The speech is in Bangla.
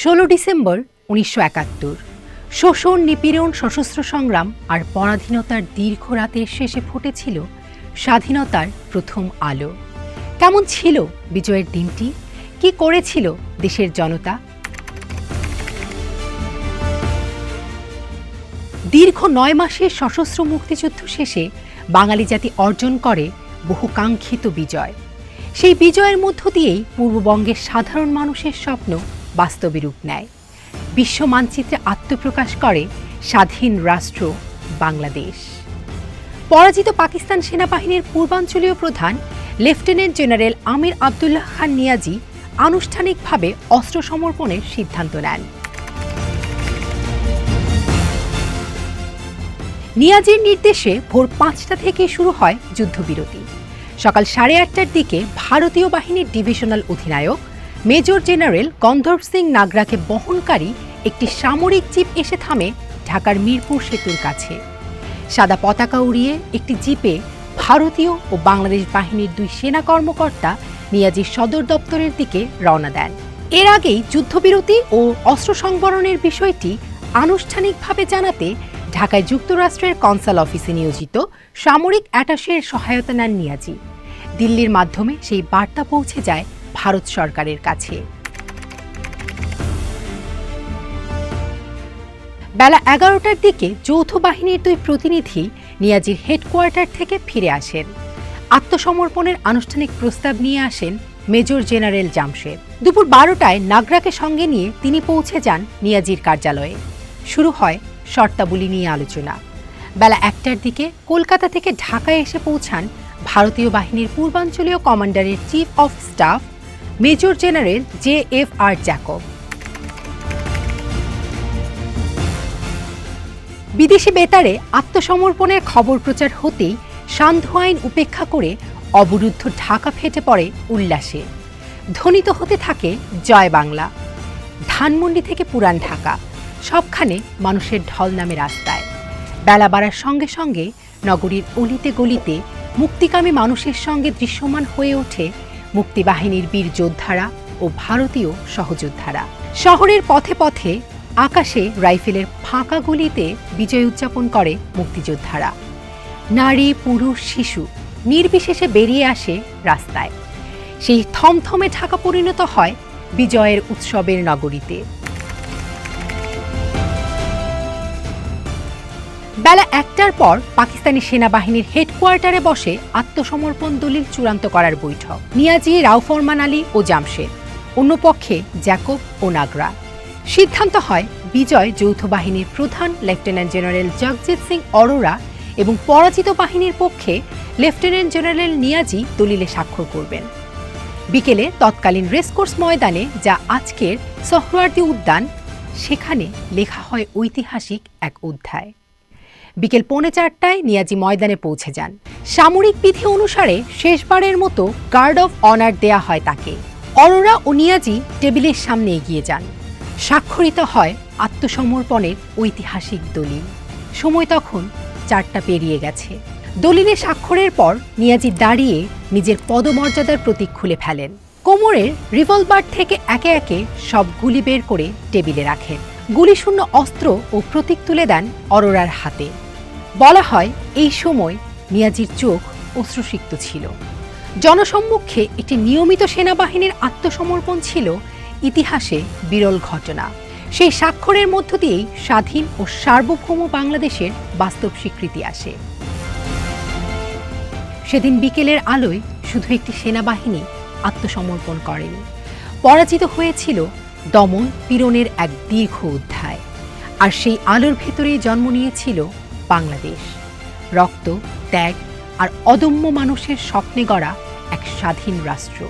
ষোলো ডিসেম্বর উনিশশো একাত্তর। শোষণ, নিপীড়ন, সশস্ত্র সংগ্রাম আর পরাধীনতার দীর্ঘ রাতের শেষে ফুটেছিল স্বাধীনতার প্রথম আলো। কেমন ছিল বিজয়ের দিনটি? কি করেছিল দেশের জনতা? দীর্ঘ নয় মাসের সশস্ত্র মুক্তিযুদ্ধ শেষে বাঙালি জাতি অর্জন করে বহু কাঙ্ক্ষিত বিজয়। সেই বিজয়ের মধ্য দিয়েই পূর্ববঙ্গের সাধারণ মানুষের স্বপ্ন বাস্তবে রূপ নেয়। বিশ্ব মানচিত্রে আত্মপ্রকাশ করে স্বাধীন রাষ্ট্র বাংলাদেশ। পরাজিত পাকিস্তান সেনাবাহিনীর পূর্বাঞ্চলীয় প্রধান, লেফটেন্যান্ট জেনারেল আমির আবদুল্লাহ খান নিয়াজি আনুষ্ঠানিকভাবে অস্ত্র সমর্পণের সিদ্ধান্ত নেন। নিয়াজির নির্দেশে ভোর পাঁচটা থেকে শুরু হয় যুদ্ধবিরতি। সকাল সাড়ে আটটার দিকে ভারতীয় বাহিনীর ডিভিশনাল অধিনায়ক মেজর জেনারেল গন্ধর্ব সিং নাগরাকে বহনকারী একটি সামরিক জিপ এসে থামে ঢাকার মিরপুর সেতুর কাছে। সাদা পতাকা উড়িয়ে একটি জিপে ভারতীয় ও বাংলাদেশ বাহিনীর দুই সেনা কর্মকর্তা নিয়াজির সদর দপ্তরের দিকে রওনা দেন। এর আগেই যুদ্ধবিরতি ও অস্ত্র সংবরণের বিষয়টি আনুষ্ঠানিকভাবে জানাতে ঢাকায় যুক্তরাষ্ট্রের কনসাল অফিসে নিয়োজিত সামরিক অ্যাটাশের সহায়তা নেন নিয়াজি। দিল্লির মাধ্যমে সেই বার্তা পৌঁছে যায় ভারত সরকারের কাছে। বেলা এগারোটার দিকে যৌথ বাহিনীর দুই প্রতিনিধি নিয়াজির হেডকোয়ার্টার থেকে ফিরে আসেন। আত্মসমর্পণের আনুষ্ঠানিক প্রস্তাব নিয়ে আসেন মেজর জেনারেল জামশেদ। দুপুর বারোটায় নাগরাকে সঙ্গে নিয়ে তিনি পৌঁছে যান নিয়াজির কার্যালয়ে। শুরু হয় শর্তাবলী নিয়ে আলোচনা। বেলা একটার দিকে কলকাতা থেকে ঢাকায় এসে পৌঁছান ভারতীয় বাহিনীর পূর্বাঞ্চলীয় কমান্ডারের chief of staff major general J F R Jacob. বিদেশি বেতারে আত্মসমর্পণের খবর প্রচার হতেই সান্ধ্য আইন উপেক্ষা করে অবরুদ্ধ ঢাকা ফেটে পড়ে উল্লাসে। ধ্বনিত হতে থাকে জয় বাংলা। ধানমন্ডি থেকে পুরান ঢাকা, সবখানে মানুষের ঢল নামে রাস্তায়। বেলা বাড়ার সঙ্গে সঙ্গে নগরীর অলিতে গলিতে মুক্তিকামী মানুষের সঙ্গে দৃশ্যমান হয়ে ওঠে মুক্তিবাহিনীর বীর যোদ্ধারা ও ভারতীয় সহযোদ্ধারা। শহরের পথে পথে আকাশে রাইফেলের ফাঁকা গুলিতে বিজয় উদযাপন করে মুক্তিযোদ্ধারা। নারী, পুরুষ, শিশু নির্বিশেষে বেরিয়ে আসে রাস্তায়। সেই থমথমে ঢাকা পরিণত হয় বিজয়ের উৎসবের নগরীতে। বেলা একটার পর পাকিস্তানি সেনাবাহিনীর হেডকোয়ার্টারে বসে আত্মসমর্পণ দলিল চূড়ান্ত করার বৈঠক। নিয়াজি রাও রাউফরমান আলী ও জামশেদ। অন্য পক্ষে জ্যাকব ও নাগরা। সিদ্ধান্ত হয় বিজয় যৌথ বাহিনীর প্রধান লেফটেন্যান্ট জেনারেল জগজিৎ সিং অরোরা এবং পরাজিত বাহিনীর পক্ষে লেফটেন্যান্ট জেনারেল নিয়াজি দলিলে স্বাক্ষর করবেন। বিকেলে তৎকালীন রেসকোর্স ময়দানে যা আজকের সোহরাওয়ার্দী উদ্যান, সেখানে লেখা হয় ঐতিহাসিক এক অধ্যায়। বিকেল পৌনে চারটায় নিয়াজি ময়দানে পৌঁছে যান। সামরিক বিধি অনুসারে শেষবারের মতো গার্ড অফ অনার দেয়া হয় তাকে। অরোরা ও নিয়াজি টেবিলের সামনে এগিয়ে যান। স্বাক্ষরিত হয় আত্মসমর্পণের ঐতিহাসিক দলিল। সময় তখন চারটা পেরিয়ে গেছে। দলিলে স্বাক্ষরের পর নিয়াজি দাঁড়িয়ে নিজের পদমর্যাদার প্রতীক খুলে ফেলেন। কোমরের রিভলভার থেকে একে একে সব গুলি বের করে টেবিলে রাখেন। গুলিশূন্য অস্ত্র ও প্রতীক তুলে দেন অরোরার হাতে। বলা হয়, এই সময় নিয়াজির চোখ অশ্রুসিক্ত ছিল। জনসম্মুখে একটি নিয়মিত সেনাবাহিনীর আত্মসমর্পণ ছিল ইতিহাসে বিরল ঘটনা। সেই স্বাক্ষরের মধ্য দিয়েই স্বাধীন ও সার্বভৌম বাংলাদেশের বাস্তব স্বীকৃতি আসে। সেদিন বিকেলের আলোয় শুধু একটি সেনাবাহিনী আত্মসমর্পণ করেনি। পরাজিত হয়েছিল দমন পীড়নের এক দীর্ঘ অধ্যায়। আর সেই আলোর ভেতরেই জন্ম নিয়েছিল বাংলাদেশ। রক্ত ত্যাগ আর অদম্য মানুষের স্বপ্নে গড়া এক স্বাধীন রাষ্ট্র।